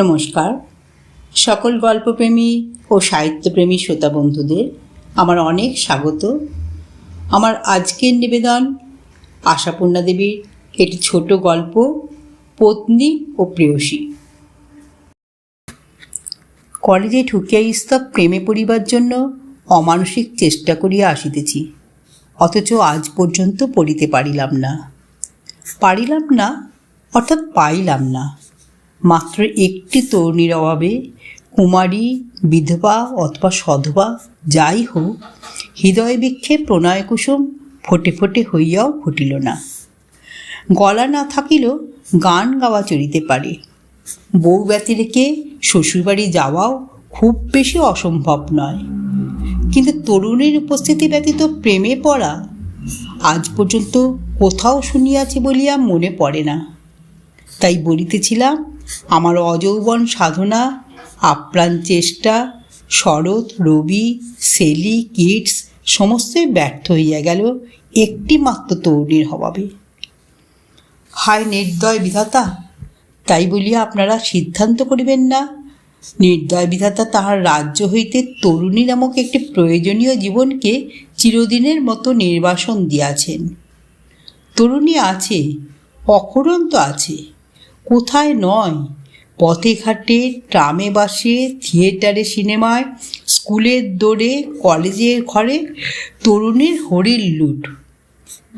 নমস্কার। সকল গল্পপ্রেমী ও সাহিত্যপ্রেমী শ্রোতা বন্ধুদের আমার অনেক স্বাগত। আমার আজকের নিবেদন আশাপূর্ণা দেবীর একটি ছোট গল্প, পত্নী ও প্রেয়সী। কলেজে ঠুকিয়া ইস্তক প্রেমে পড়িবার জন্য অমানসিক চেষ্টা করিয়া আসিতেছি, অথচ আজ পর্যন্ত পড়িতে পারিলাম না। পারিলাম না, অর্থাৎ পাইলাম না। মাত্র একটি তরুণীর অভাবে কুমারী, বিধবা অথবা সধবা যাই হোক, হৃদয় বৃক্ষে প্রণয় কুসুম ফোটে ফোটে হইয়াও ফুটিল না। গলা না থাকিলেও গান গাওয়া চলিতে পারে। বউ ব্যতি রেখে শ্বশুরবাড়ি যাওয়াও খুব বেশি অসম্ভব নয়। কিন্তু তরুণীর উপস্থিতি ব্যতীত প্রেমে পড়া আজ পর্যন্ত কোথাও শুনিয়াছি বলিয়া মনে পড়ে না। তাই বলিতেছিলাম আমার অযৌবন সাধনা, আপ্রাণ চেষ্টা, শরৎ, রবি, সেলি, কিডস, সমস্তই ব্যর্থ হইয়া গেল একটি মাত্র তরুণীর অভাবে হায় নির্দয় বিধাতা, তাই বলিয়া আপনারা সিদ্ধান্ত করিবেন না? নির্দয় বিধাতা তাহার রাজ্য হইতে তরুণী নামক একটি প্রয়োজনীয় জীবনকে চিরদিনের মতো নির্বাসন দিয়াছেন। তরুণী আছে অকরন্ত আছে কোথায় নয়? পথে ঘাটে ট্রামে বাসে, থিয়েটারে, সিনেমায়, স্কুলের দৌড়ে, কলেজের ঘরে, তরুণীর হরির লুট।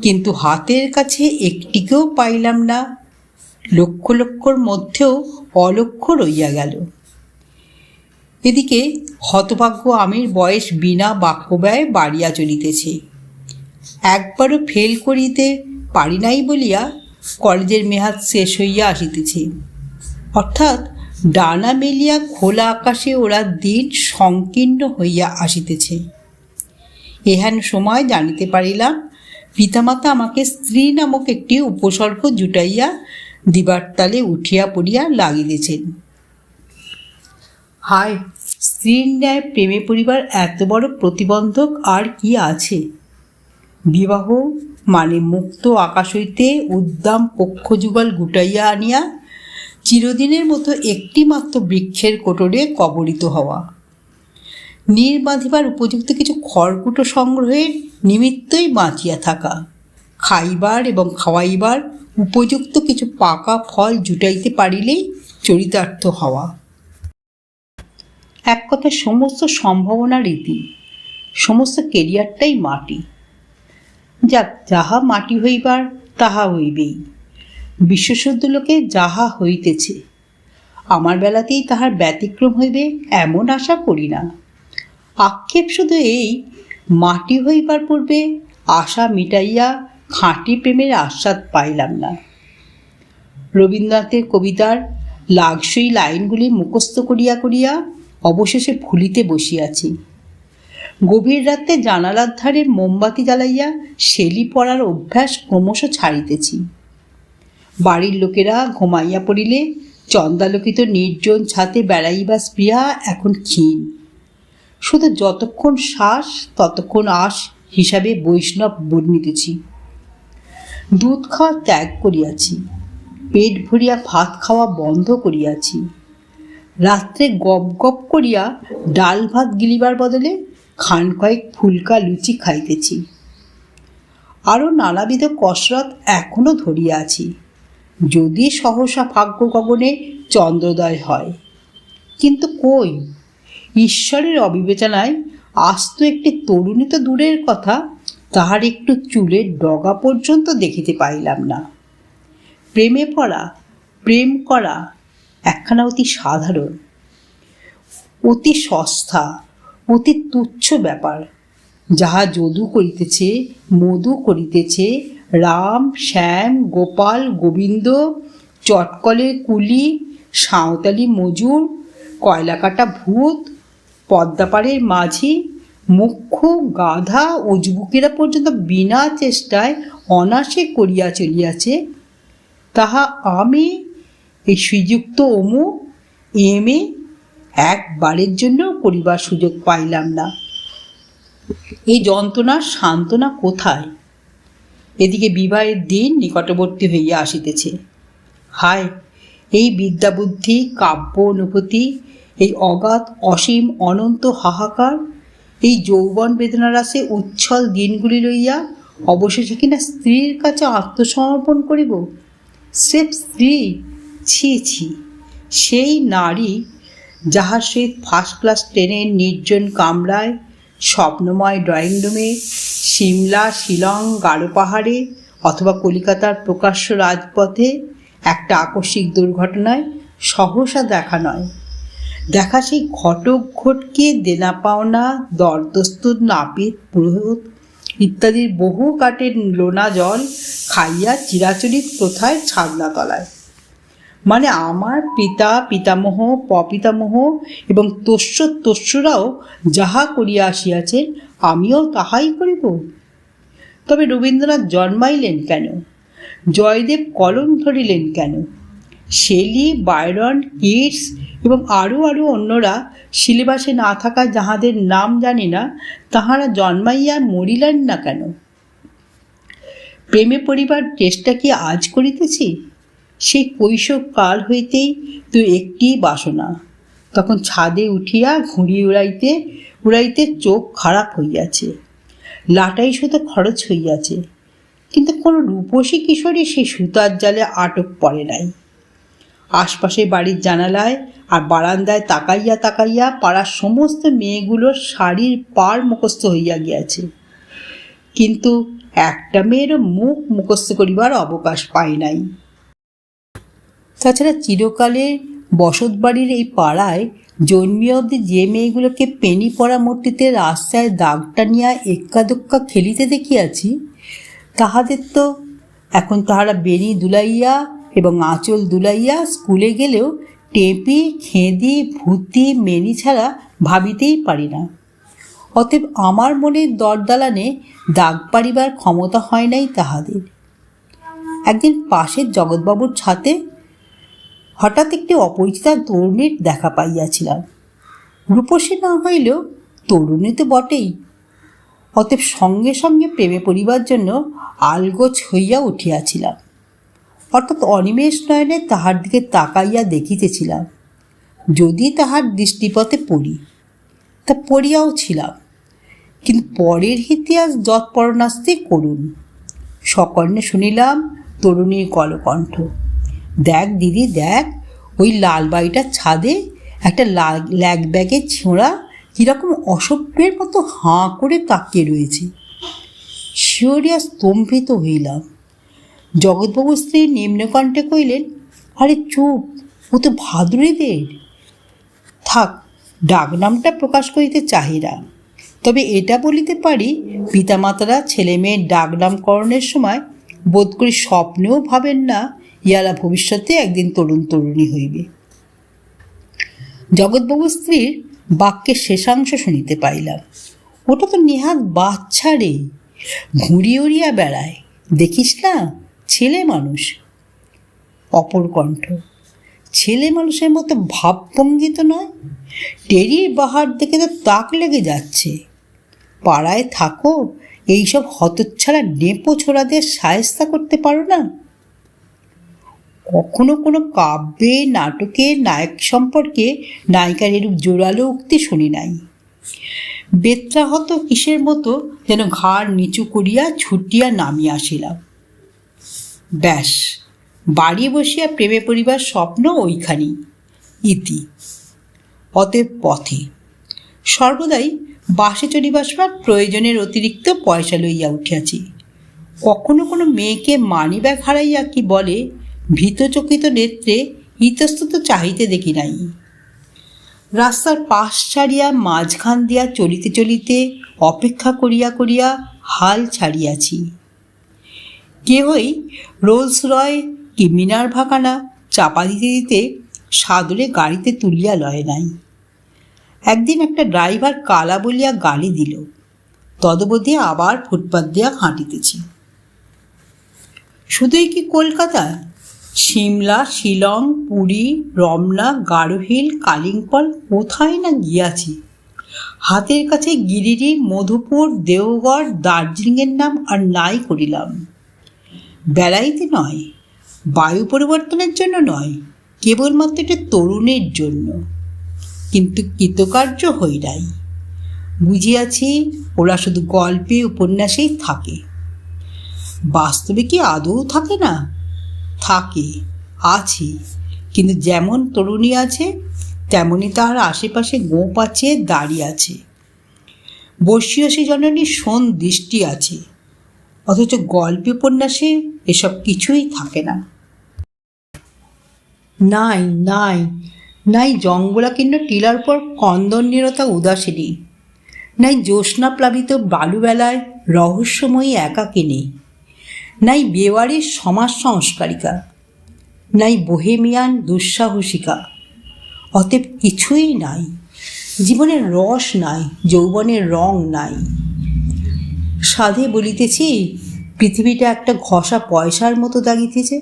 কিন্তু হাতের কাছে একটিকেও পাইলাম না। লক্ষ লক্ষর মধ্যেও অলক্ষ রইয়া গেল। এদিকে হতভাগ্য আমির বয়স বিনা বাক্যব্যয় বাড়িয়া চলিতেছে। একবারও ফেল করিতে পারি নাই বলিয়া কলেজের মেয়াদ শেষ হইয়া আসিতেছে। অর্থাৎ ডানা মেলিয়া খোলা আকাশে ওরা দিন সংকীর্ণ হইয়া আসিতেছে। এহেন সময় জানিতে পারিলাম, পিতামাতা আমাকে স্ত্রী নামক একটি উপসর্গ জুটাইয়া দিবার তালে উঠিয়া পড়িয়া লাগিতেছেন। হায়, স্ত্রীর ন্যায় প্রেমে পরিবার এত বড় প্রতিবন্ধক আর কি আছে? বিবাহ মানে মুক্ত আকাশ হইতে উদ্দাম পক্ষযুগল গুটাইয়া আনিয়া চিরদিনের মতো একটি মাত্র বৃক্ষের কোটরে কবরিত হওয়া। নীর বাঁধিবার উপযুক্ত কিছু খড়কুটো সংগ্রহের নিমিত্তই বাঁচিয়া থাকা। খাইবার এবং খাওয়াইবার উপযুক্ত কিছু পাকা ফল জুটাইতে পারিলেই চরিতার্থ হওয়া। এক কথায় সমস্ত সম্ভাবনা রীতি, সমস্ত কেরিয়ারটাই মাটি। যাক, যাহা মাটি হইবার, তাহা হইবেই। বিশ্বশুদ্ধ লোকে যাহা হইতেছে, আমার বেলাতেই তাহার ব্যতিক্রম হইবে এমন আশা করি না। আক্ষেপ শুধু এই, মাটি হইবার পূর্বে আশা মিটাইয়া খাঁটি প্রেমের আস্বাদ পাইলাম না। রবীন্দ্রনাথের কবিতার লাগসই লাইনগুলি মুখস্থ করিয়া করিয়া অবশেষে ভুলিতে বসিয়াছি। গভীর রাতে জানালার ধারে মোমবাতি জ্বালাইয়া শেলি পড়ার অভ্যাস ক্রমশ ছাড়িতেছি। বাড়ির লোকেরা ঘুমাইয়া পড়িলে চন্দালোকিত নির্জন ছাতে বেড়াইবা স্পৃহা এখন ক্ষীণ। শুধু যতক্ষণ শ্বাস, ততক্ষণ আশ হিসাবে বৈষ্ণব বর্ণিতেছি দুধ খাওয়া ত্যাগ করিয়াছি। পেট ভরিয়া ভাত খাওয়া বন্ধ করিয়াছি। রাত্রে গপ গপ করিয়া ডাল ভাত গিলিবার বদলে খান কয়েক ফুলকা লুচি খাইতেছি। আরও নানাবিধ কসরত এখনও ধরিয়া আছি। যদি সহসা ভাগ্য গগনে চন্দ্রোদয় হয়। কিন্তু কই? ঈশ্বরের অবিবেচনায় আস্ত একটি তরুণী তো দূরের কথা, তাহার একটু চুলের ডগা পর্যন্ত দেখিতে পাইলাম না। প্রেমে পড়া, প্রেম করা, একখানা অতি সাধারণ, অতি সস্তা অতি তুচ্ছ ব্যাপার। যাহা যদু করিতেছে মধু করিতেছে, রাম, শ্যাম, গোপাল, গোবিন্দ চটকলের কুলি, সাঁওতালি মজুর, কয়লাকাটা ভূত, পদ্মাপাড়ের মাঝি, মুখ্য, গাধা, উজবুকেরা পর্যন্ত বিনা চেষ্টায় অনাসে করিয়া চলিয়াছে, তাহা আমি, এই শ্রীযুক্ত অমু, এম এ একবারের জন্য করিবার সুযোগ পাইলাম না। এই যন্ত্রণার সান্ত্বনা কোথায়? এদিকে বিবাহের দিন নিকটবর্তী হইয়া আসিতেছে। হায়, এই বিদ্যাবুদ্ধি, কাব্য অনুভূতি, এই অগাধ, অসীম, অনন্ত হাহাকার, এই যৌবন বেদনারাসে উচ্ছল দিনগুলি লইয়া অবশেষে কিনা স্ত্রীর কাছে আত্মসমর্পণ করিব? স্রেফ স্ত্রী, ছি ছি, সেই নারী যাহার সহিত ফার্স্ট ক্লাস ট্রেনের নির্জন কামরায়, স্বপ্নময় ড্রয়িং রুমে সিমলা, শিলং, গাঢ় পাহাড়ে অথবা কলিকাতার প্রকাশ্য রাজপথে একটা আকস্মিক দুর্ঘটনায় সহসা দেখা নয়। দেখা সেই ঘটক ঘটকে, দেনা পাওনা, দরদস্তুর নাপিত পুরোহিত ইত্যাদির বহু কাঠের লোনা জল খাইয়া চিরাচরিত প্রথায় ছাদনা তলায় মানে আমার পিতা, পিতামহ, পপিতামহ এবং তস্য, তস্যরাও যাহা করিয়া আসিয়াছেন আমিও তাহাই করিব। তবে রবীন্দ্রনাথ জন্মাইলেন কেন? জয়দেব কলম ধরিলেন কেন? শেলি বায়রন কিটস এবং আরও আরও অন্যরা সিলেবাসে না থাকা যাহাদের নাম জানি না, তাহারা জন্মাইয়া মরিলেন না কেন? প্রেমে পরিবার চেষ্টা কি আজ করিতেছি? সেই কৈশোর কাল হইতেই তুই একটি বাসনা। তখন ছাদে উঠিয়া ঘুড়ি উড়াইতে উড়াইতে চোখ খারাপ হইয়াছে। লাটাই সুতো খরচ হইয়াছে। কিন্তু কোনো রূপসী কিশোরী সেই সুতার জালে আটক পড়ে নাই। আশপাশে বাড়ির জানালায় আর বারান্দায় তাকাইয়া তাকাইয়া পাড়ার সমস্ত মেয়েগুলোর শাড়ির পার মুখস্থ হইয়া গিয়াছে। কিন্তু একটা মেয়েরও মুখ মুখস্থ করিবার অবকাশ পায় নাই। তাছাড়া চিরকালের বসত বাড়ির এই পাড়ায় জন্মিয়ে অবধি যে মেয়েগুলোকে পেনি পড়া মূর্তিতে রাস্তায় দাগ টানিয়া এক্কা দোক্কা খেলিতে দেখিয়াছি, তাহাদের তো এখন তাহারা বেনি দুলাইয়া এবং আঁচল দুলাইয়া স্কুলে গেলেও টেপি, খেঁদি, ভূতি, মেনি ছাড়া ভাবিতেই পারি না। অতএব আমার মনের দরদালানে দাগ পারিবার ক্ষমতা হয় নাই তাহাদের। একদিন পাশের জগৎবাবুর ছাতে হঠাৎ একটি অপরিচিতা তরুণীর দেখা পাইয়াছিলাম। রূপসী না হইলেও তরুণী তো বটেই। অতএব সঙ্গে সঙ্গে প্রেমে পড়িবার জন্য আলগোছ হইয়া উঠিয়াছিলাম। অর্থাৎ অনিমেষ নয়নে তাহার দিকে তাকাইয়া দেখিতেছিলাম। যদি তাহার দৃষ্টিপথে পড়ি, তা পড়িয়াও ছিলাম। কিন্তু পরের ইতিহাস যৎপরণাস্তি করুন। সকর্ণে শুনিলাম তরুণীর কলকণ্ঠ। দেখ দিদি, দেখ, ওই লাল বাড়িটার ছাদে একটা ল্যাগ ব্যাগের ছোঁড়া কীরকম অসভ্যের মতো হাঁ করে তাকিয়ে রয়েছে। শিওরিয়া স্তম্ভিত হইলাম। জগৎবাবু স্ত্রী নিম্নকণ্ঠে কইলেন আরে চুপ, ও তো ভাদ্রীদের থাক, ডাকনামটা প্রকাশ করিতে চাহিরা তবে এটা বলিতে পারি, পিতামাতারা ছেলে মেয়ের ডাকনামকরণের সময় বোধ করি স্বপ্নেও ভাবেন না ইয়ারা ভবিষ্যতে একদিন তরুণ তরুণী হইবে। জগৎবাবু স্ত্রীর বাক্যের শেষাংশ শুনিতে পাইলাম। ওটা তো নেহাত বাচ্চা রে, ঘুড়ি উড়িয়া বেড়ায়। দেখিস না, ছেলে মানুষ। অপর কণ্ঠ, ছেলে মানুষের মতো ভাবভঙ্গি তো নয়। টেরির বাহার দেখে তো তাক লেগে যাচ্ছে। পাড়ায় থাকো, এইসব হতচ্ছাড়া নেপো ছোড়া ছোড়াদের সায়স্তা করতে পারো না। কখনো কোনো কাব্যে, নাটকে, নায়ক সম্পর্কে নায়িকার এরূপ জোরালো উক্তি শুনি নাই। বেত্রাহত কিসের মতো যেন ঘাড় নিচু করিয়া ছুটিয়া নামিয়া আসিলাম। ব্যাস, বাড়ি বসিয়া প্রেমে পরিবার স্বপ্ন ওইখানি, ইতি। অতএব পথে। সর্বদাই বাসে চড়িবার সময় প্রয়োজনের অতিরিক্ত পয়সা লইয়া উঠিয়াছি। কখনো কোনো মেয়েকে মানি ব্যাগ হারাইয়া কি বলে ভীতচকিত নেত্রে ইতস্তত চাহিতে দেখি নাই। রাস্তার পাশ ছাড়িয়া মাঝখান দিয়া চলিতে চলিতে অপেক্ষা করিয়া করিয়া হাল ছাড়িয়াছি। কেহই রোলস রয় কি মিনার ভাকানা চাপা দিতে দিতে সাদরে গাড়িতে তুলিয়া লয় নাই। একদিন একটা ড্রাইভার কালা বলিয়া গালি দিল, তদবধি আবার ফুটপাত দিয়া হাঁটিতেছি। শুধুই কি কলকাতা সিমলা, শিলং, পুরী, রমনা গারোহিল কালিম্পং কোথায় না গিয়াছি? হাতের কাছে গিরিরি, মধুপুর দেওগড় দার্জিলিংয়ের নাম আর নাই করিলাম। বেড়াইতে নয়, বায়ু পরিবর্তনের জন্য নয়, কেবলমাত্র একটা তরুণের জন্য। কিন্তু কৃতকার্য হই নাই বুঝিয়াছি ওরা শুধু গল্পে, উপন্যাসেই থাকে। বাস্তবে কি আদৌ থাকে না? থাকে, আছে। কিন্তু যেমন তরুণী আছে, তেমনি তার আশেপাশে গোপ আছে দাঁড়িয়ে আছে। বর্ষীয়সী জননী শোন দৃষ্টি আছে। অথচ গল্প উপন্যাসে এসব কিছুই থাকে না। নাই নাই নাই জঙ্গলাকীর্ণ টিলার পর কন্দন নিরতা উদাসিনী নাই জ্যোৎস্না প্লাবিত বালুবেলায় রহস্যময়ী একাকিনী। নাই বেওয়ারির সমাজ সংস্কারিকা, নাই বোহেমিয়ান দুঃসাহসিকা। অতএব কিছুই নাই, জীবনের রস নাই, যৌবনের রং নাই। সাধে বলিতেছি, পৃথিবীটা একটা ঘষা পয়সার মতো দাগিতেছে।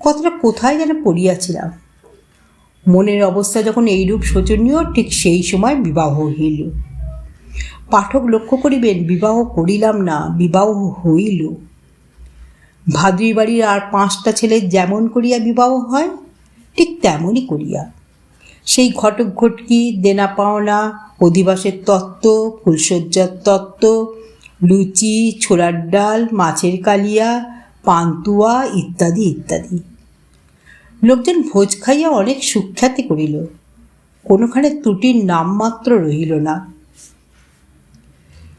কথাটা কোথায় যেন পড়িয়াছিলাম। মনের অবস্থা যখন এইরূপ শোচনীয়, ঠিক সেই সময় বিবাহ হইল। পাঠক লক্ষ্য করিবেন, বিবাহ করিলাম না, বিবাহ হইল। ভাদ্রী বাড়ির আর পাঁচটা ছেলে যেমন করিয়া বিবাহ হয়, ঠিক তেমনই করিয়া। সেই ঘটক ঘটকি, দেনা পাওনা, অধিবাসের তত্ত্ব ফুলসজ্জার তত্ত্ব, লুচি, ছোলার ডাল, মাছের কালিয়া, পান্তুয়া ইত্যাদি ইত্যাদি। লোকজন ভোজ খাইয়া অনেক সুখ্যাতি করিল। কোনোখানে ত্রুটির নামমাত্র রহিল না।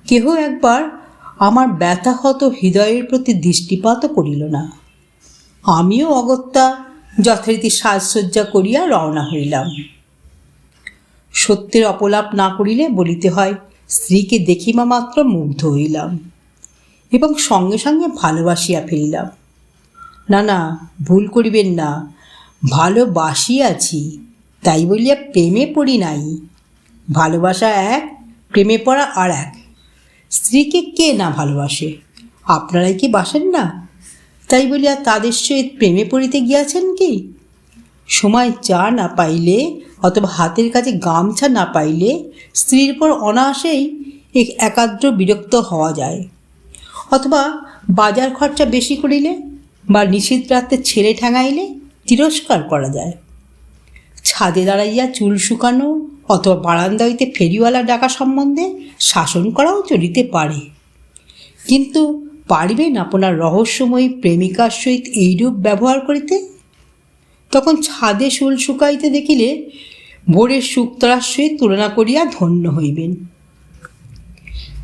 কেহ একবার আমার ব্যথাহত হৃদয়ের প্রতি দৃষ্টিপাতও করিল না। আমিও অগত্যা যথারীতি সাজসজ্জা করিয়া রওনা হইলাম। সত্যের অপলাপ না করিলে বলিতে হয়, স্ত্রীকে দেখিমা মাত্র মুগ্ধ হইলাম এবং সঙ্গে সঙ্গে ভালোবাসিয়া ফেলিলাম না না, ভুল করিবেন না ভালোবাসিয়াছি তাই বলিয়া প্রেমে পড়ি নাই। ভালোবাসা এক, প্রেমে পড়া আর এক। স্ত্রীকে কে না ভালোবাসে? আপনারাই কি বাসেন না? তাই বলিয়া তাদের সহিত প্রেমে পড়িতে গিয়াছেন কি? সময় চা না পাইলে অথবা হাতের কাছে গামছা না পাইলে স্ত্রীর পর অনায়াসেই এক একাদ্র বিরক্ত হওয়া যায়। অথবা বাজার খরচা বেশি করিলে বা নিষিদ্ধ রাত্রে ছেলে ঠ্যাঙাইলে তিরস্কার করা যায়। ছাদে দাঁড়াইয়া চুল শুকানো অথবা বারান্দা হইতে ফেরিওয়ালা ডাকা সম্বন্ধে শাসন করাও চলিতে পারে। কিন্তু পারিবেন আপনার রহস্যময়ী প্রেমিকার সহিত এইরূপ ব্যবহার করিতে? তখন ছাদে শুল শুকাইতে দেখিলে ভোরের শুক্তরার সহিত তুলনা করিয়া ধন্য হইবেন।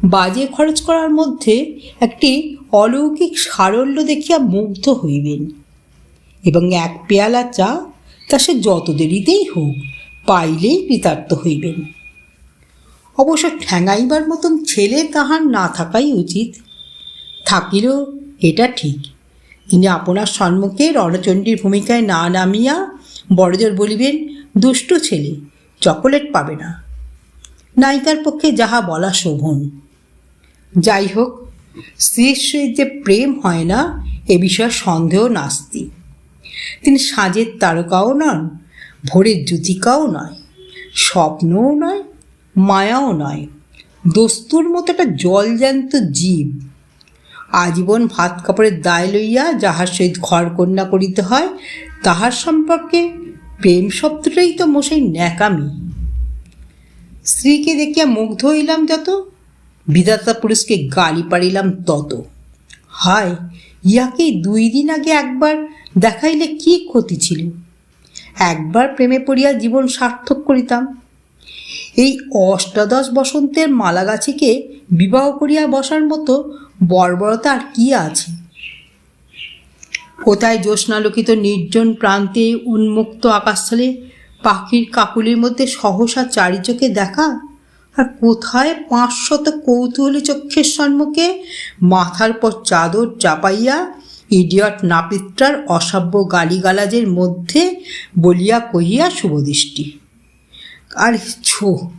বাজে খরচ করার মধ্যে একটি অলৌকিক সারল্য দেখিয়া মুগ্ধ হইবেন এবং এক পেয়ালা চা তা সে যত দেরিতেই হোক পাইলেই কৃতার্থ হইবেন। অবশ্য ঠ্যাঙাইবার মতন ছেলে তাহার না থাকাই উচিত। থাকিলেও এটা ঠিক। তিনি আপনার সম্মুখে রণচণ্ডীর ভূমিকায় না নামিয়া বড়জোর বলিবেন, দুষ্টু ছেলে, চকোলেট পাবে না। নায়িকার পক্ষে যাহা বলা শোভন। যাই হোক স্ত্রীর যে প্রেম হয় না, এ বিষয়ে সন্দেহ নাস্তি তিনি সাজের তারকাও নন, ভোরের জ্যোতিকাও নয়, স্বপ্নও নয়, মায়াও নয়, দস্তুর মতো একটা জলজ্যান্ত জীব। আজীবন ভাত কাপড়ের দায় লইয়া যাহার সহিত ঘর কন্যা করিতে হয়, তাহার সম্পর্কে প্রেম শব্দটাই তো মশাই ন্যাকামি। স্ত্রীকে দেখিয়া মুগ্ধ হইলাম যত, বিধাতা পুরুষকে গালি পারিলাম তত। হায়, ইয়াকে দুই দিন আগে একবার দেখাইলে কি ক্ষতি ছিল? একবার প্রেমে পড়িয়া জীবন সার্থক করিতাম। এই অষ্টাদশ বসন্তের মালাগাছিকে বিবাহ করিয়া বসার মতো বর্বরতা আর কি আছে? কোথায় জ্যোৎস্নালোকিত নির্জন প্রান্তে উন্মুক্ত আকাশস্থলে পাখির কাকুলির মধ্যে সহসা চারিচোখে দেখা? আর কোথায় পাঁচশত কৌতূহলী চক্ষের সম্মুখে মাথার পর চাদর চাপাইয়া ইডিয়ট নাপিত্রার অসভ্য গালিগালাজের মধ্যে বলিয়া কহিয়া শুভদৃষ্টি। আর ছো,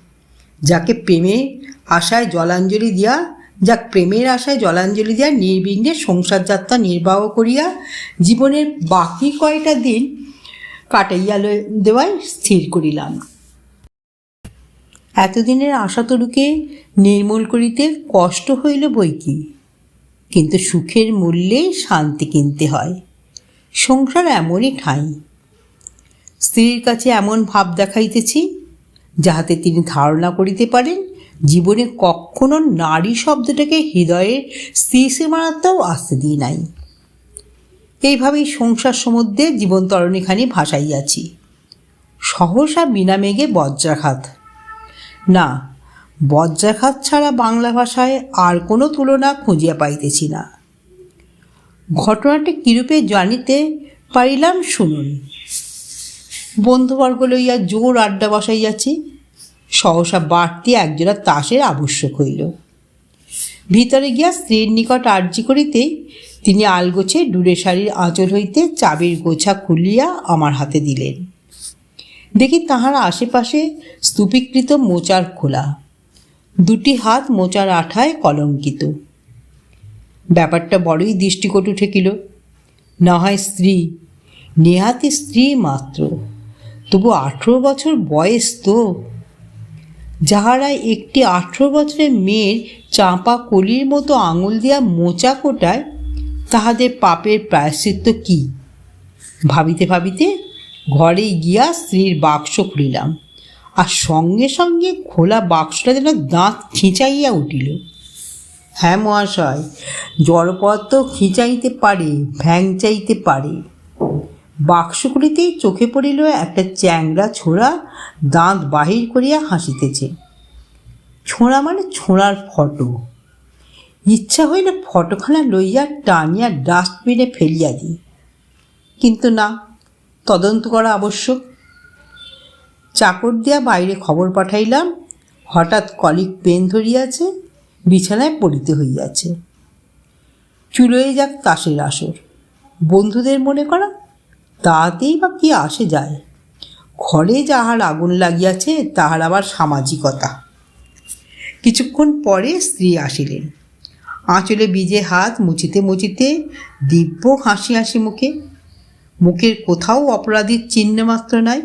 যাকে প্রেমে আশায় জলাঞ্জলি দিয়া, যাক প্রেমের আশায় জলাঞ্জলি দিয়া নির্বিঘ্নে সংসার যাত্রা নির্বাহ করিয়া জীবনের বাকি কয়টা দিন কাটাইয়া দেওয়ায় স্থির করিলাম। এতদিনের আশাতরুকে নির্মূল করিতে কষ্ট হইল বই কি? কিন্তু সুখের মূল্যে শান্তি কিনতে হয়। সংসার এমনই ঠাঁই। স্ত্রীর কাছে এমন ভাব দেখাইতেছি, যাহাতে তিনি ধারণা করিতে পারেন, জীবনে কখনো নারী শব্দটাকে হৃদয়ের স্ত্রী সীমানাতেও আসতে দিই নাই। এইভাবেই সংসার সমুদ্রে জীবন তরণীখানি ভাসাইয়াছি। সহসা বিনা মেঘে বজ্রাঘাত। না বজ্রাঘাত ছাড়া বাংলা ভাষায় আর কোনো তুলনা খুঁজিয়া পাইতেছি না। ঘটনাটি কিরূপে জানিতে পারিলাম শুনুন। বন্ধুবর্গ লইয়া জোর আড্ডা বসাইয়াছি, সহসা বাড়তি একজোড়া তাসের আবশ্যক হইল। ভিতরে গিয়া স্ত্রীর নিকট আর্জি করিতেই তিনি আলগোছে ডুরে শাড়ির আঁচল হইতে চাবির গোছা খুলিয়া আমার হাতে দিলেন। দেখি তাহার আশেপাশে স্তূপীকৃত মোচার খোলা। দুটি হাত মোচার আঠায় কলঙ্কিত। ব্যাপারটা বড়ই দৃষ্টিকটু ঠেকিল। না হয় স্ত্রী, নেহাতি স্ত্রী মাত্র। তবু আঠেরো বছর বয়স তো। যাহারা একটি আঠেরো বছরের মেয়ের চাঁপা কলির মতো আঙুল দিয়া মোচা কোটায়, তাহাদের পাপের প্রায়শ্চিত্ত কি? ভাবিতে ভাবিতে ঘরে গিয়া স্ত্রীর বাক্স খুলিলাম। আর সঙ্গে সঙ্গে খোলা বাক্সটা যেন দাঁত খিঁচাইয়া উঠিল। হ্যাঁ মহাশয় জড়পদার্থ খিঁচাইতে পারে ভ্যাংচাইতে পারে। বাক্সগুলিতেই চোখে পড়িল একটা চ্যাংড়া ছোড়া, দাঁত বাহির করিয়া হাসিতেছে। ছোঁড়া মানে ছোঁড়ার ফটো। ইচ্ছা হইলে ফটোখানা লইয়া টানিয়া ডাস্টবিনে ফেলিয়া দিই। কিন্তু না, তদন্ত করা আবশ্যক। চাকর দিয়া বাইরে খবর পাঠাইলাম, হঠাৎ কলিক পেন ধরিয়াছে, বিছানায় পড়িতে হইয়াছে। চুলোয় যাক তাসের আসর। বন্ধুদের মনে করা, তাতেই বা কি আসে যায়। ঘরে যাহার আগুন লাগিয়াছে, তাহার আবার সামাজিকতা। কিছুক্ষণ পরে স্ত্রী আসিলেন। আঁচলে বিজে হাত মুছিতে মুছিতে, দিব্য হাসি হাসি মুখে। মুখের কোথাও অপরাধীর চিহ্ন মাত্র নাই।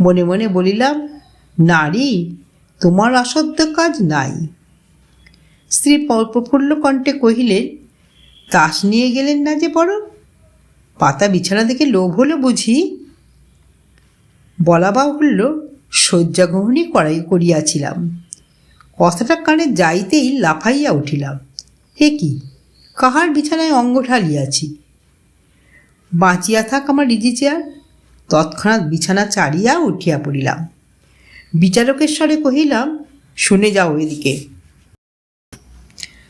মনে মনে বলিলাম, নারী, তোমার অসাধ্য কাজ নাই। স্ত্রী প্রফুল্ল কণ্ঠে কহিলেন তাস নিয়ে গেলেন না যে বড় পাতা বিছানা দেখে লোভ হলো বুঝি? বলা বাহুল্য শয্যাগ্রহণই করাই করিয়াছিলাম। কথাটা কানে যাইতেই লাফাইয়া উঠিলাম। হে কি? কাহার বিছানায় অঙ্গ ঢালিয়াছি? বাঁচিয়া থাক আমার রিজি চেয়ার। তৎক্ষণাৎ বিছানা চাড়িয়া উঠিয়া পড়িলাম। বিচারকের স্বরে কহিলাম, শুনে যাও এদিকে।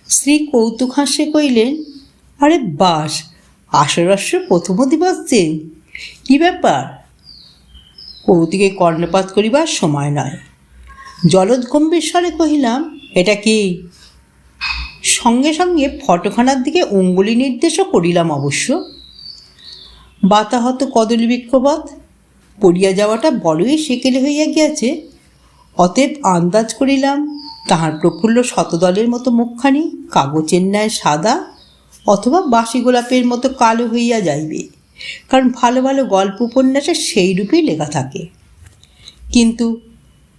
শ্রী কৌতুক হাস্যে কইলেন আরে বাস আশরস্য প্রথম দিবস যে, কী ব্যাপার? কৌতুকে কর্ণপাত করিবার সময় নয়। জলদ গম্ভীর স্বরে কহিলাম, এটা কি? সঙ্গে সঙ্গে ফটোখানার দিকে অঙ্গুলি নির্দেশও করিলাম অবশ্য। বাতাহত কদলী বৃক্ষপাত পড়িয়া যাওয়াটা বড়ই সেকেলে হইয়া গিয়াছে। অতএব আন্দাজ করিলাম, তাহার প্রফুল্ল শতদলের মতো মুখখানি কাগজের ন্যায় সাদা অথবা বাসি গোলাপের মতো কালো হইয়া যাইবে, কারণ ভালো ভালো গল্প উপন্যাসে সেই রূপেই লেখা থাকে। কিন্তু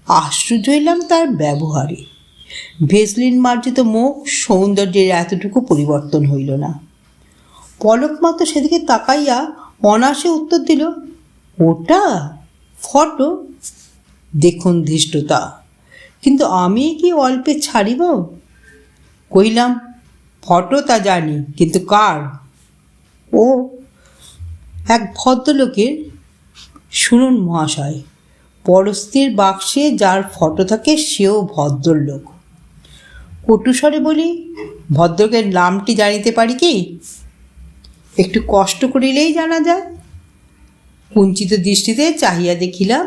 আশ্চর্য হইলাম তার ব্যবহারে। ভেসলিন মার্জিত মুখ সৌন্দর্যের এতটুকু পরিবর্তন হইল না। পলক মাত্র সেদিকে তাকাইয়া অনাসে উত্তর দিল, ওটা ফটো? দেখুন ধৃষ্টতা। কিন্তু আমি কি অল্পে ছাড়িব? কইলাম ফটো তা জানি, কিন্তু কার? ও এক ভদ্রলোকের, শুনুন মহাশয় পরস্তির বাক্সে যার ফটো থাকে সেও ভদ্রলোক। কটুস্বরে বলি ভদ্রকের নামটি জানিতে পারি কি? একটু কষ্ট করিলেই জানা যায়। কুঞ্চিত দৃষ্টিতে চাহিয়া দেখিলাম,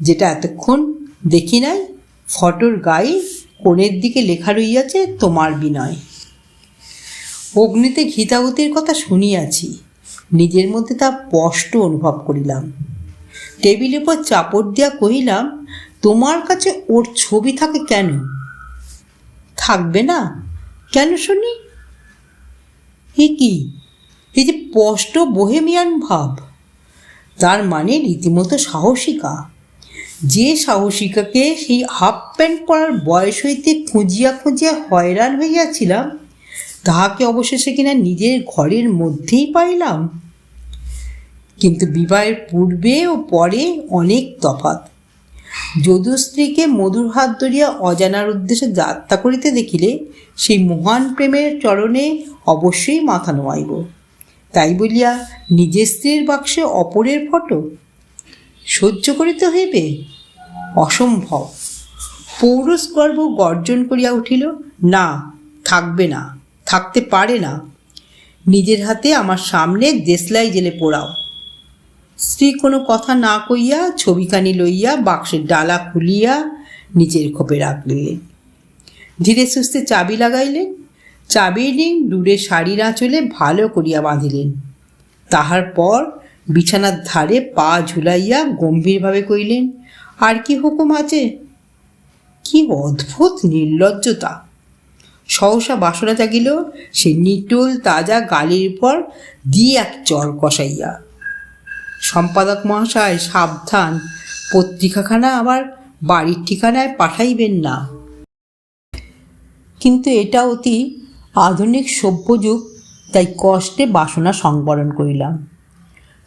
যেটা এতক্ষণ দেখি নাই, ফটোর গায়ে কোণের দিকে লেখা রইয়াছে তোমার বিনয়। অগ্নিতে ঘিতাহুতির কথা শুনিয়াছি, নিজের মধ্যে তা স্পষ্ট অনুভব করিলাম। টেবিলের উপর চাপড় দিয়া কহিলাম, তোমার কাছে ওর ছবি থাকে কেন? থাকবে না? কেন, শুনি? এ কি? এই যে স্পষ্ট বোহেমিয়ান ভাব, তার মানে রীতিমতো সাহসিকা। যে সাহসিকাকে সেই হাফ প্যান্ট পরার বয়স হইতে খুঁজিয়া খুঁজিয়া হয়রান হইয়াছিলাম, তাহাকে অবশেষে কিনা নিজের ঘরের মধ্যেই পাইলাম। কিন্তু বিবাহের পূর্বে ও পরে অনেক তফাৎ। যদু স্ত্রীকে মধুর হাত ধরিয়া অজানার উদ্দেশ্যে যাত্রা করিতে দেখিলে সেই মহান প্রেমের চরণে অবশ্যই মাথা নোয়াইব। তাই বলিয়া নিজের স্ত্রীর বাক্সে অপরের ফটো? সহ্য করিতে হইবে? অসম্ভব। পৌরস গর্ব গর্জন করিয়া উঠিল, না, থাকবে না, থাকতে পারে না। নিজের হাতে আমার সামনে দেশলাই জেলে পোড়াও। স্ত্রী কোনো কথা না কইয়া ছবিখানি লইয়া বাক্সের ডালা খুলিয়া নিজের খোপে রাখলেন ধীরে সুস্থে চাবি লাগাইলেন। চাবির রিং দূরে শাড়ির আঁচলে ভালো করিয়া বাঁধিলেন। তাহার পর বিছানার ধারে পা ঝুলাইয়া গম্ভীরভাবে কইলেন আর কি হুকুম আছে? কি অদ্ভুত নির্লজ্জতা! সহসা বাসনা জাগিল, সে নিটুল তাজা গালির উপর দিয়ে এক চর কষাইয়া। সম্পাদক মহাশয়, সাবধান, পত্রিকাখানা আবার বাড়ির ঠিকানায় পাঠাইবেন না। কিন্তু এটা অতি আধুনিক সভ্য যুগ তাই কষ্টে বাসনা সংবরণ করিলাম।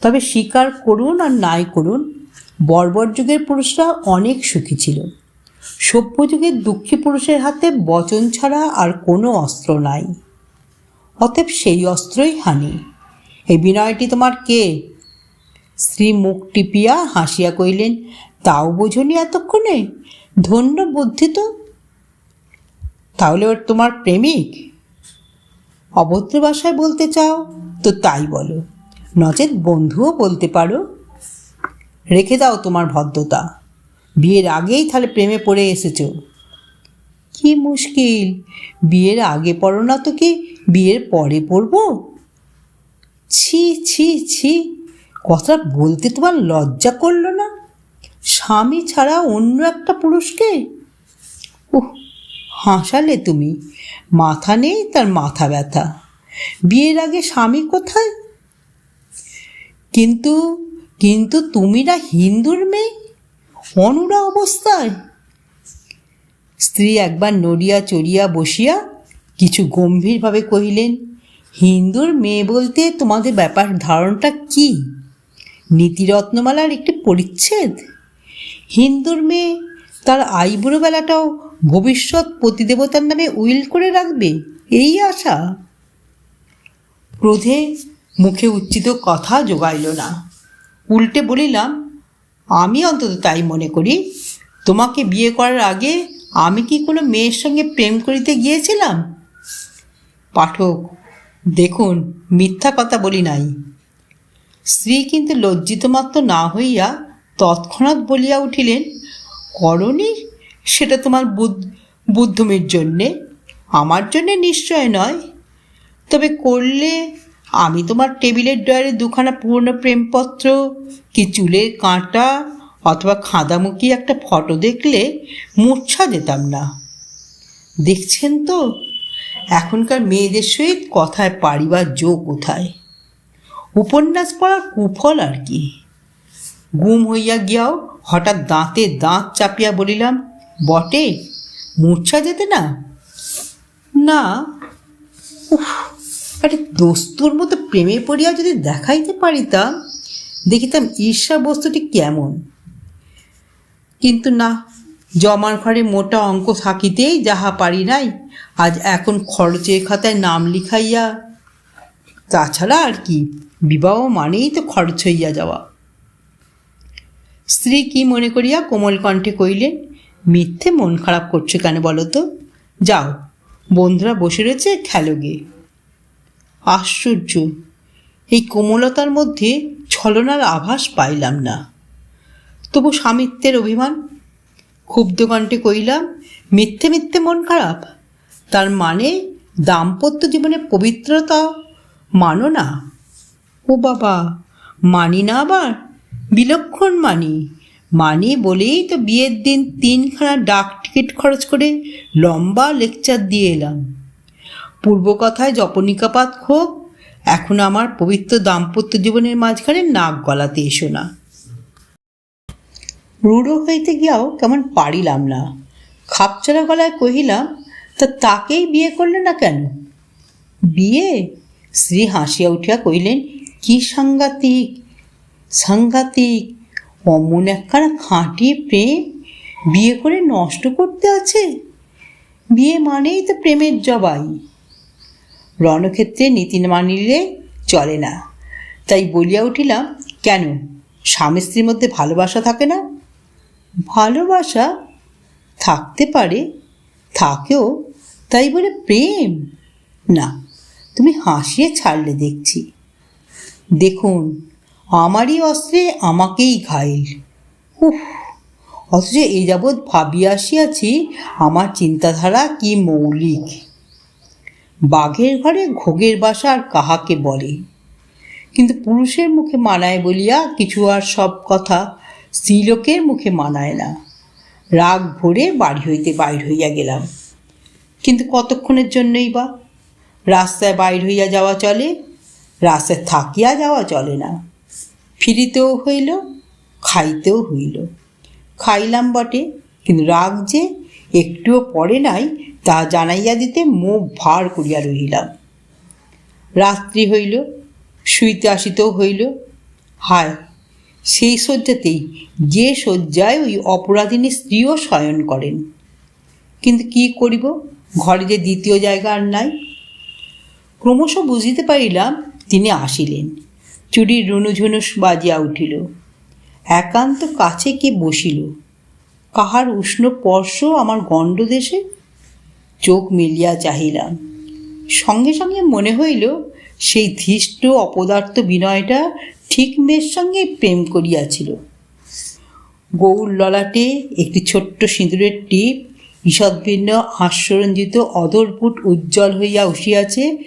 তবে স্বীকার করুন আর নাই করুন, বর্বর যুগের পুরুষরা অনেক সুখী ছিল। সভ্য যুগের দুঃখী পুরুষের হাতে বচন ছাড়া আর কোনো অস্ত্র নাই। অতএব সেই অস্ত্রই হানি। এই বিনয়টি তোমার কে? স্ত্রী মুখ টিপিয়া হাসিয়া কইলেন তাও বোঝনি এতক্ষণে? ধন্য বুদ্ধি তো। তাহলে ওর তোমার প্রেমিক? অভদ্র ভাষায় বলতে চাও? তো তাই বলো। নচেত বন্ধুও বলতে পারো। রেখে দাও তোমার ভদ্রতা। বিয়ের আগেই তাহলে প্রেমে পড়ে এসেছ। কি মুশকিল। বিয়ের আগে পড়ো না তো কি বিয়ের পরে পড়ব? ছি ছি ছি। কথা বলতে তোমার লজ্জা করল না? স্বামী ছাড়া অন্য একটা পুরুষকে? উহ, হাসালে তুমি। মাথা নেই, তার মাথা ব্যথা। বিয়ের আগে স্বামী কোথায়? কিন্তু কিন্তু তুমি না হিন্দুর মেয়ে? অনুরা অবস্থায়। স্ত্রী একবার নড়িয়া চড়িয়া বসিয়া কিছু গম্ভীরভাবে কহিলেন, হিন্দুর মেয়ে বলতে তোমাদের ব্যাপার ধারণটা কি? নীতিরত্নমালার একটি পরিচ্ছেদ? হিন্দুর মেয়ে তার আইবুড়ো বেলাটাও ভবিষ্যৎ প্রতিদেবতার নামে উইল করে রাখবে? এই আশা। ক্রোধে মুখে উচ্চিত কথা জোগাইল না। উল্টে বলিলাম, আমি অন্তত তাই মনে করি। তোমাকে বিয়ে করার আগে আমি কি কোনো মেয়ের সঙ্গে প্রেম করিতে গিয়েছিলাম? পাঠক, দেখুন, মিথ্যা কথা বলি নাই। স্ত্রী কিন্তু লজ্জিত মাত্র না হইয়া তৎক্ষণাৎ বলিয়া উঠিলেন, করণী সেটা তোমার বুদ্ধ বুদ্ধমির জন্যে। আমার জন্যে নিশ্চয় নয়। তবে করলে আমি তোমার টেবিলের ডয়ারে দুখানা পুরনো প্রেমপত্র, কি চুলের কাঁটা, অথবা খাঁদামুখী একটা ফটো দেখলে মূর্ছা যেতাম না। দেখছেন তো, এখনকার মেয়েদের সহিত কথায় পারিবার যোগ কোথায়? উপন্যাস পড়ার কুফল আর কি। গুম হইয়া গিয়াও হঠাৎ দাঁতে দাঁত চাপিয়া বলিলাম বটে? মূর্ছা যেতে না? না। আরে দোস্তুর মতো প্রেমে পড়িয়া যদি দেখাইতে পারিতাম দেখিতাম ঈর্ষা বস্তুটি কেমন। কিন্তু না, জমার ঘরে মোটা অঙ্ক থাকিতেই যাহা পারি নাই, আজ এখন খরচের খাতায় নাম লিখাইয়া। তাছাড়া আর কি, বিবাহ মানেই তো খরচ হইয়া যাওয়া। স্ত্রী কি মনে করিয়া কোমল কণ্ঠে কইলেন মিথ্যে মন খারাপ করছে কেন বলো তো? যাও, বন্ধুরা বসে রয়েছে খেলো গে আশ্চর্য, এই কোমলতার মধ্যে ছলনার আভাস পাইলাম না। তবু স্বামিত্বের অভিমান, ক্ষুব্ধ কণ্ঠে কইলাম মিথ্যে মিথ্যে মন খারাপ? তার মানে দাম্পত্য জীবনে পবিত্রতা মানো না? ও বাবা, মানি না আবার? বিলক্ষণ মানি। মানি বলেই তো বিয়ের দিন তিনখানা ডাক টিকিট খরচ করে লম্বা লেকচার দিয়ে এলাম। পূর্ব কথায় জপনিকাপাত ক্ষোভ এখন আমার পবিত্র দাম্পত্য জীবনের মাঝখানে নাক গলাতে এসো না। রূঢ় হইতে গিয়াও কেমন পারিলাম না। খাপচড়া গলায় কহিলাম, তা তাকেই বিয়ে করলে না কেন? বিয়ে? শ্রী হাসিয়া উঠিয়া কহিলেন, কি সাংঘাতিক সাংঘাতিক অমন একখানা খাঁটি প্রেম বিয়ে করে নষ্ট করতে আছে? বিয়ে মানেই তো প্রেমের জবাই। রণক্ষেত্রে নীতি মানিলে চলে না। তাই বলিয়া উঠিলাম, কেন? স্বামী স্ত্রীর মধ্যে ভালোবাসা থাকে না? ভালোবাসা থাকতে পারে, থাকেও, তাই বলে প্রেম? না, তুমি হাসিয়ে ছাড়লে দেখছি। দেখুন আমারই অস্ত্রে আমাকেই ঘাইল উফ, অথচ এ যাবৎ ভাবিয়া আসিয়াছি, আমার চিন্তাধারা কি মৌলিক? বাঘের ঘরে ঘোগের বাসা আর কাহাকে বলে? কিন্তু পুরুষের মুখে মানায় বলিয়া কিছু আর সব কথা স্ত্রীলোকের মুখে মানায় না। রাগ ভরে বাড়ি হইতে বাইর হইয়া গেলাম। কিন্তু কতক্ষণের জন্যই বা? রাস্তায় বাইর হইয়া যাওয়া চলে, রাস্তায় থাকিয়া যাওয়া চলে না। ফিরিতেও হইল, খাইতেও হইল। খাইলাম বটে, কিন্তু রাগ যে একটুও পড়ে নাই, তা জানাইয়া দিতে মুখ ভার করিয়া রহিলাম। রাত্রি হইল, শুইতে আসিতেও হইল। হায়, সেই শয্যাতেই যে শয্যায় ওই অপরাধিনী স্ত্রীও শয়ন করেন। কিন্তু কি করিব, ঘরে যে দ্বিতীয় জায়গা আর নাই। ক্রমশ বুঝিতে পারিলাম, তিনি আসিলেন। চুরির রুনুঝুনুস বাজিয়া উঠিল। একান্ত কাছে কে বসিল? কাহার উষ্ণ স্পর্শ আমার গণ্ডদেশে? চোখ মিলিয়া চাহিলাম। সঙ্গে সঙ্গে মনে হইল, সেই ধৃষ্ট অপদার্থ বিনয়টা ঠিক মেয়ের সঙ্গে প্রেম করিয়াছিল। গৌর ললাটে একটি ছোট্ট সিঁদুরের টিপ ঈষদ্ভিন্ন হাস্যরঞ্জিত অদরপুট উজ্জ্বল হইয়া উঠিয়াছে,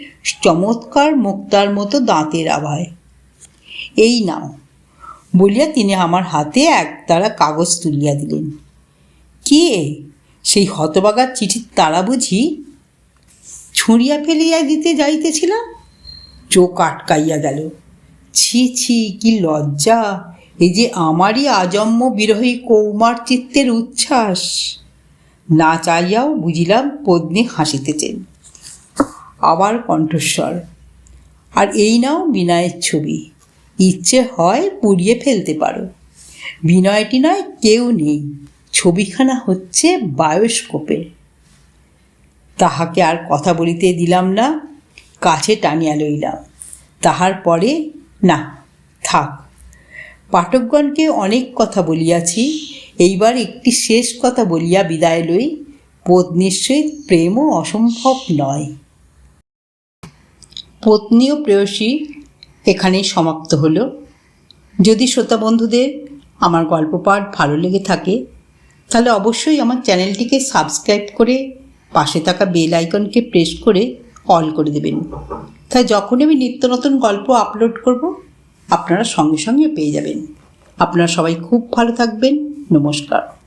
চমৎকার মুক্তার মতো দাঁতের আভায়। এই নাও। বলিয়া তিনি আমার হাতে এক তারা কাগজ তুলিয়া দিলেন। কে? সেই হতবাগার চিঠির তারা বুঝি? ছুঁড়িয়া ফেলিয়া দিতে যাইতেছিলাম? চোখ আটকাইয়া গেল। ছি ছি, কি লজ্জা! এই যে আমারই আজন্ম বিরহী কৌমার চিত্তের উচ্ছ্বাস। না চাইয়াও বুঝিলাম পত্নী হাসিতেছেন। আবার কণ্ঠস্বর। আর এই নাও বিনায়ের ছবি। ইচ্ছে হয় পুড়িয়ে ফেলতে পারো। বিনয়টি নয়, কেউ নেই। ছবিখানা হচ্ছে বায়োস্কোপে। তাহাকে আর কথা বলিতে দিলাম না, কাছে টানিয়া লইলাম। তাহার পরে, না, থাক। পাঠকগণকে অনেক কথা বলিয়াছি, এইবার একটি শেষ কথা বলিয়া বিদায় লই। পত্নীর সহিত প্রেমও অসম্ভব নয়। পত্নী ও প্রেয়সী এখানেই সমাপ্ত হলো। যদি শ্রোতা বন্ধুদের আমার গল্প পাঠ ভালো লেগে থাকে, তাহলে অবশ্যই আমার চ্যানেলটিকে সাবস্ক্রাইব করে পাশে থাকা বেল আইকনকে প্রেস করে অল করে দেবেন। তাই যখন আমি নিত্য নতুন গল্প আপলোড করব, আপনারা সঙ্গে সঙ্গে পেয়ে যাবেন। আপনারা সবাই খুব ভালো থাকবেন। নমস্কার।